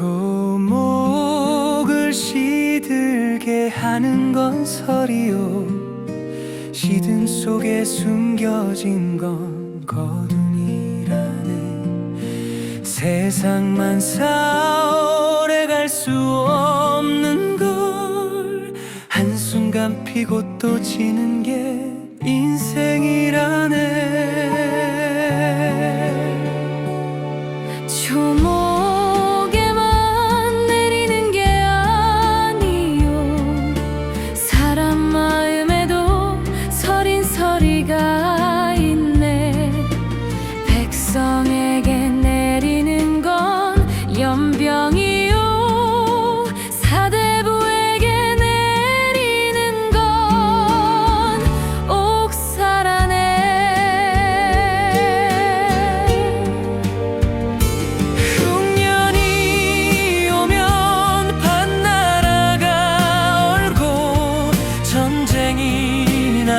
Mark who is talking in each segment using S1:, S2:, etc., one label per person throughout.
S1: 조목을 시들게 하는 건 설이요. 시든 속에 숨겨진 건 거둠이라네. 세상만 사오래 갈수 없는 걸 한순간 피고 또 지는 게 인생이라네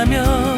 S1: 전쟁이 나면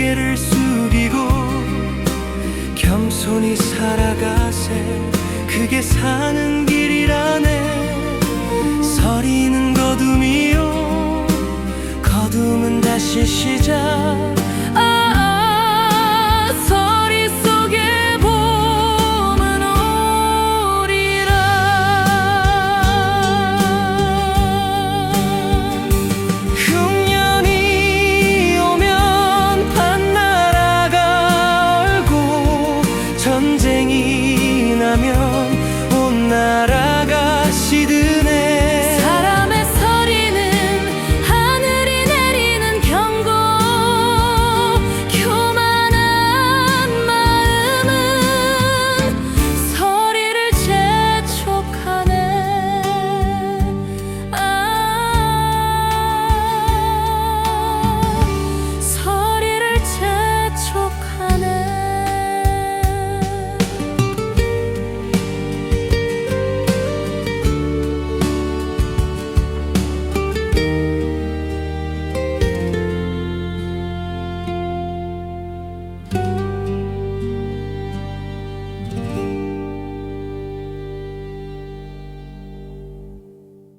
S1: 고개를 숙이고 겸손히 살아가세. 그게 사는 길이라네. 서리는 거둠이요. 거둠은 다시 시작